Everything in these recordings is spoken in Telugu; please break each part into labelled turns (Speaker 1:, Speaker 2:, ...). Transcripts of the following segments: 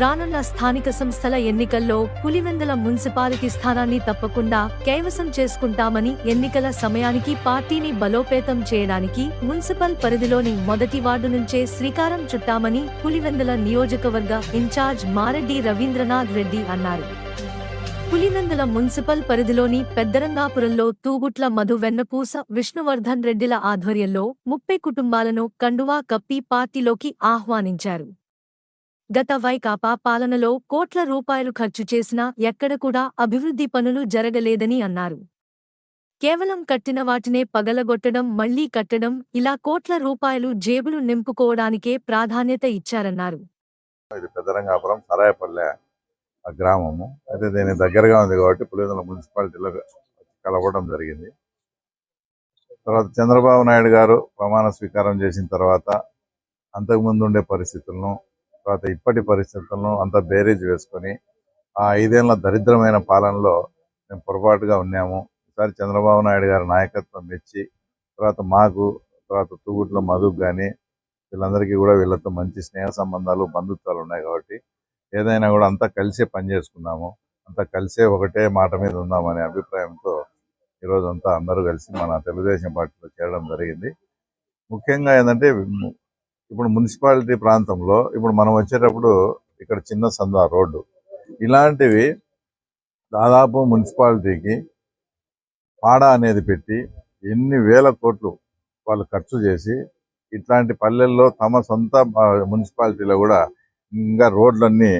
Speaker 1: రానున్న స్థానిక సంస్థల ఎన్నికల్లో పులివెందుల మున్సిపాలిటీ స్థానాన్ని తప్పకుండా కైవసం చేసుకుంటామని ఎన్నికల సమయానికి పార్టీని బలోపేతం చేయడానికి మున్సిపల్ పరిధిలోని మొదటి వార్డు నుంచే శ్రీకారం చుట్టామని పులివెందుల నియోజకవర్గ ఇన్ఛార్జ్ మారెడ్డి రవీంద్రనాథ్ రెడ్డి అన్నారు. పులివెందుల మున్సిపల్ పరిధిలోని పెద్దరంగాపురంలో తూగుట్ల మధు వెన్నపూస విష్ణువర్ధన్ రెడ్డిల ఆధ్వర్యంలో ముప్పై కుటుంబాలను కండువా కప్పి పార్టీలోకి ఆహ్వానించారు. గత వైకాపా పాలనలో కోట్ల రూపాయలు ఖర్చు చేసినా ఎక్కడ కూడా అభివృద్ధి పనులు జరగలేదని అన్నారు. కేవలం కట్టిన వాటినే పగలగొట్టడం మళ్ళీ కట్టడం ఇలా కోట్ల రూపాయలు జేబులు నింపుకోవడానికే ప్రాధాన్యత ఇచ్చారన్నారు.
Speaker 2: ఇది పెద్దరంగాపురం సరాయపల్లె గ్రామము. అయితే దీని దగ్గరగా ఉంది కాబట్టి పులివెందుల మున్సిపాలిటీలో కలవడం జరిగింది. తర్వాత చంద్రబాబు నాయుడు గారు ప్రమాణ స్వీకారం చేసిన తర్వాత అంతకుముందు ఉండే పరిస్థితులను తర్వాత ఇప్పటి పరిస్థితులను అంతా బేరేజ్ వేసుకొని ఆ ఐదేళ్ళ దరిద్రమైన పాలనలో మేము పొరపాటుగా ఉన్నాము. ఈసారి చంద్రబాబు నాయుడు గారి నాయకత్వం మెచ్చి తర్వాత మాకు తర్వాత తూగుట్ల మధు కానీ వీళ్ళందరికీ కూడా వీళ్ళతో మంచి స్నేహ సంబంధాలు బంధుత్వాలు ఉన్నాయి కాబట్టి ఏదైనా కూడా అంతా కలిసే పని చేసుకున్నాము. అంతా కలిసే ఒకటే మాట మీద ఉందామనే అభిప్రాయంతో ఈరోజు అంతా అందరూ కలిసి మన తెలుగుదేశం పార్టీలో చేరడం జరిగింది. ముఖ్యంగా ఏంటంటే ఇప్పుడు మున్సిపాలిటీ ప్రాంతంలో ఇప్పుడు మనం వచ్చేటప్పుడు ఇక్కడ చిన్న సందా రోడ్డు. ఇలాంటివి దాదాపు మున్సిపాలిటీకి పాడా అనేది పెట్టి ఎన్ని వేల కోట్లు వాళ్ళు ఖర్చు చేసి ఇట్లాంటి పల్లెల్లో తమ సొంత మున్సిపాలిటీలో కూడా ఇంకా రోడ్లన్నీ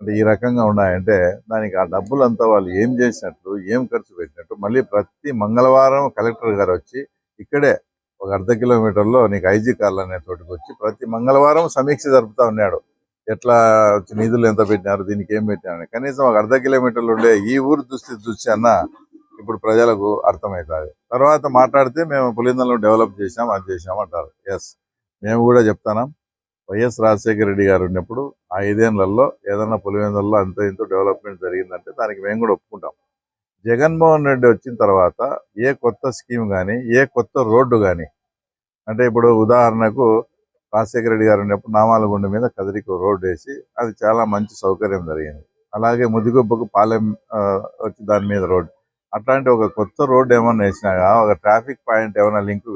Speaker 2: అంటే ఈ రకంగా ఉన్నాయంటే దానికి ఆ డబ్బులంతా వాళ్ళు ఏం చేసినట్లు ఏం ఖర్చు పెట్టినట్టు మళ్ళీ ప్రతి మంగళవారం కలెక్టర్ గారు వచ్చి ఇక్కడే ఒక అర్ధ కిలోమీటర్లో నీకు ఐజీ కార్లు అనే చోటుకు వచ్చి ప్రతి మంగళవారం సమీక్ష జరుపుతా ఉన్నాడు. ఎట్లా నిధులు ఎంత పెట్టినారు దీనికి ఏం పెట్టినారు కనీసం ఒక అర్ధ కిలోమీటర్లు ఉండే ఈ ఊరు దుస్థితి చూసి అన్న ఇప్పుడు ప్రజలకు అర్థమవుతుంది. తర్వాత మాట్లాడితే మేము పులిందలను డెవలప్ చేసాం అది చేసాం అంటారు. ఎస్ మేము కూడా చెప్తాం వైఎస్ రాజశేఖర రెడ్డి గారు ఉన్నప్పుడు ఆ ఐదేళ్ళలో ఏదైనా పులివెందుల్లో అంత ఇంత డెవలప్మెంట్ జరిగిందంటే దానికి మేము కూడా ఒప్పుకుంటాం. జగన్మోహన్ రెడ్డి వచ్చిన తర్వాత ఏ కొత్త స్కీమ్ కానీ ఏ కొత్త రోడ్డు కానీ అంటే ఇప్పుడు ఉదాహరణకు రాజశేఖర రెడ్డి గారు ఉన్నప్పుడు నామాలగుండ మీద కదిరికి రోడ్డు వేసి అది చాలా మంచి సౌకర్యం జరిగింది. అలాగే ముదిగొబ్బకు పాలెం ఆ, వచ్చి దాని మీద రోడ్డు. అట్లాంటి ఒక కొత్త రోడ్డు ఏమన్నా వేసినాగా ఒక ట్రాఫిక్ పాయింట్ ఏమైనా లింక్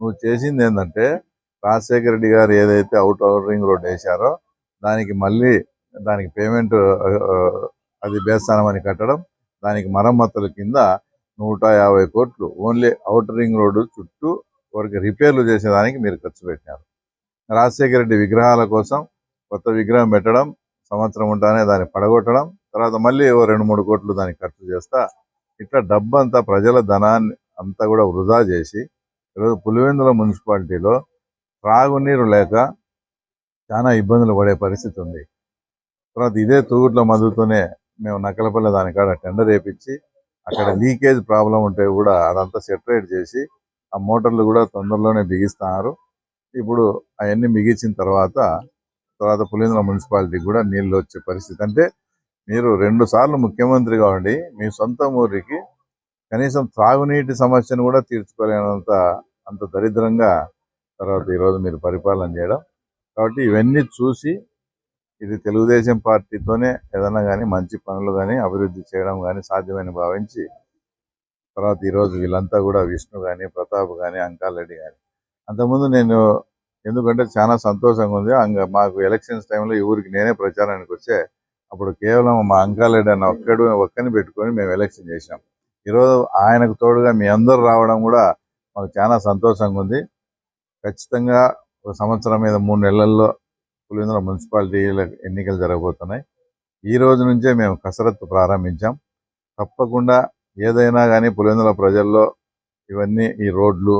Speaker 2: నువ్వు చేసింది ఏంటంటే రాజశేఖర రెడ్డి గారు ఏదైతే అవుట్ అవుట్ రింగ్ రోడ్ వేశారో దానికి మళ్ళీ దానికి పేమెంట్ అది బేస్తానం అని కట్టడం దానికి మరమ్మతుల కింద నూట యాభై కోట్లు ఓన్లీ అవుటర్ రింగ్ రోడ్డు చుట్టూ వరకు రిపేర్లు చేసేదానికి మీరు ఖర్చు పెట్టినారు. రాజశేఖర రెడ్డి విగ్రహాల కోసం కొత్త విగ్రహం పెట్టడం సంవత్సరం ఉంటానే దాన్ని పడగొట్టడం తర్వాత మళ్ళీ ఓ రెండు మూడు కోట్లు దానికి ఖర్చు చేస్తా ఇట్లా డబ్బు అంతా ప్రజల ధనాన్ని అంతా కూడా వృధా చేసి ఈరోజు పులివెందుల మున్సిపాలిటీలో త్రాగునీరు లేక చాలా ఇబ్బందులు పడే పరిస్థితి ఉంది. తర్వాత ఇదే తూగుట్ల మధుతోనే మేము నక్కలపల్లి దానికాడ టెండర్ వేయించి అక్కడ లీకేజ్ ప్రాబ్లం ఉంటే కూడా అదంతా సెటరేట్ చేసి ఆ మోటార్లు కూడా తొందరలోనే బిగిస్తున్నారు. ఇప్పుడు అవన్నీ బిగించిన తర్వాత తర్వాత పులింద్ర మున్సిపాలిటీకి కూడా నీళ్ళు వచ్చే పరిస్థితి. అంటే మీరు రెండు సార్లు ముఖ్యమంత్రిగా ఉండి మీ సొంత ఊరికి కనీసం త్రాగునీటి సమస్యను కూడా తీర్చుకోలేనంత అంత దరిద్రంగా తర్వాత ఈరోజు మీరు పరిపాలన చేయడం. కాబట్టి ఇవన్నీ చూసి ఇది తెలుగుదేశం పార్టీతోనే ఏదైనా కానీ మంచి పనులు కానీ అభివృద్ధి చేయడం కానీ సాధ్యమని భావించి తర్వాత ఈరోజు వీళ్ళంతా కూడా విష్ణు కానీ ప్రతాప్ కానీ అంకారెడ్డి కానీ అంతకుముందు నేను ఎందుకంటే చాలా సంతోషంగా ఉంది. అంగ మాకు ఎలక్షన్స్ టైంలో ఈ ఊరికి నేనే ప్రచారానికి వచ్చే అప్పుడు కేవలం మా అంకారెడ్డి అన్న ఒక్కడు ఒక్కని పెట్టుకొని మేము ఎలక్షన్ చేసినాం ఈరోజు ఆయనకు తోడుగా మీ అందరూ రావడం కూడా మాకు చాలా సంతోషంగా ఉంది. ఖచ్చితంగా ఒక సంవత్సరం మీద మూడు నెలల్లో పులివెందుల మున్సిపాలిటీల ఎన్నికలు జరగబోతున్నాయి. ఈ రోజు నుంచే మేము కసరత్తు ప్రారంభించాం. తప్పకుండా ఏదైనా కానీ పులివెందుల ప్రజల్లో ఇవన్నీ ఈ రోడ్లు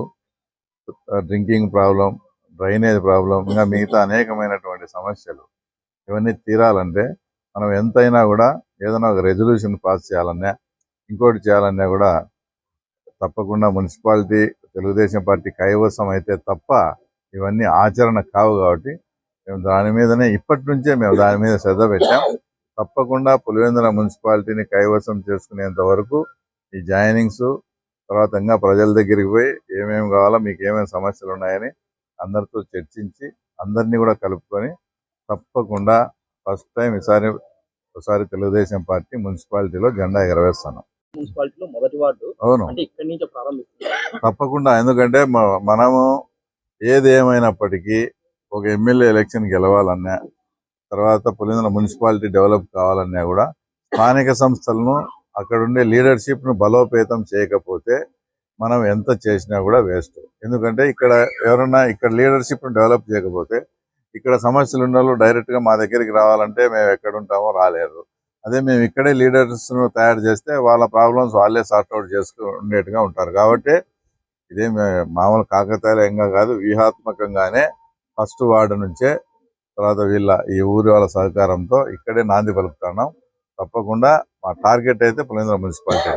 Speaker 2: డ్రింకింగ్ ప్రాబ్లం డ్రైనేజ్ ప్రాబ్లం ఇంకా మిగతా అనేకమైనటువంటి సమస్యలు ఇవన్నీ తీరాలంటే మనం ఎంతైనా కూడా ఏదైనా ఒక రెజల్యూషన్ పాస్ చేయాలన్నా ఇంకోటి చేయాలన్నా కూడా తప్పకుండా మున్సిపాలిటీ తెలుగుదేశం పార్టీ కైవసం అయితే తప్ప ఇవన్నీ ఆచరణ కావు కాబట్టి మేము దాని మీదనే ఇప్పటి నుంచే మేము దాని మీద శ్రద్ధ పెట్టాం. తప్పకుండా పులివెందుల మున్సిపాలిటీని కైవసం చేసుకునేంత వరకు ఈ జాయినింగ్స్ తర్వాత ఇంకా ప్రజల దగ్గరికి పోయి ఏమేమి కావాలో మీకు ఏమేమి సమస్యలు ఉన్నాయని అందరితో చర్చించి అందరినీ కూడా కలుపుకొని తప్పకుండా ఫస్ట్ టైం ఈసారి ఒకసారి తెలుగుదేశం పార్టీ మున్సిపాలిటీలో జెండా ఎగరవేస్తాను.
Speaker 3: మున్సిపాలిటీలో మొదటి వార్డు.
Speaker 2: అవును.
Speaker 3: ఇక్కడి నుంచి
Speaker 2: తప్పకుండా ఎందుకంటే మనము ఏది ఏమైనప్పటికీ ఒక ఎమ్మెల్యే ఎలక్షన్ గెలవాలన్నా తర్వాత పులిందల మున్సిపాలిటీ డెవలప్ కావాలన్నా కూడా స్థానిక సంస్థలను అక్కడ ఉండే లీడర్షిప్ను బలోపేతం చేయకపోతే మనం ఎంత చేసినా కూడా వేస్ట్. ఎందుకంటే ఇక్కడ ఎవరన్నా ఇక్కడ లీడర్షిప్ను డెవలప్ చేయకపోతే ఇక్కడ సమస్యలు ఉన్న వాళ్ళు డైరెక్ట్గా మా దగ్గరికి రావాలంటే మేము ఎక్కడ ఉంటామో రాలేరు. అదే మేము ఇక్కడే లీడర్స్ను తయారు చేస్తే వాళ్ళ ప్రాబ్లమ్స్ వాళ్ళే సార్ట్అవుట్ చేసుకు ఉండేట్టుగా ఉంటారు. కాబట్టి ఇదే మామూలు కాకతాళీయంగా కాదు వ్యూహాత్మకంగానే ఫస్ట్ వార్డు నుంచే తర్వాత వీళ్ళ ఈ ఊరి వాళ్ళ సహకారంతో ఇక్కడే నాంది పలుకుతున్నాం. తప్పకుండా మా టార్గెట్ అయితే పులేంద్ర మున్సిపాలిటీ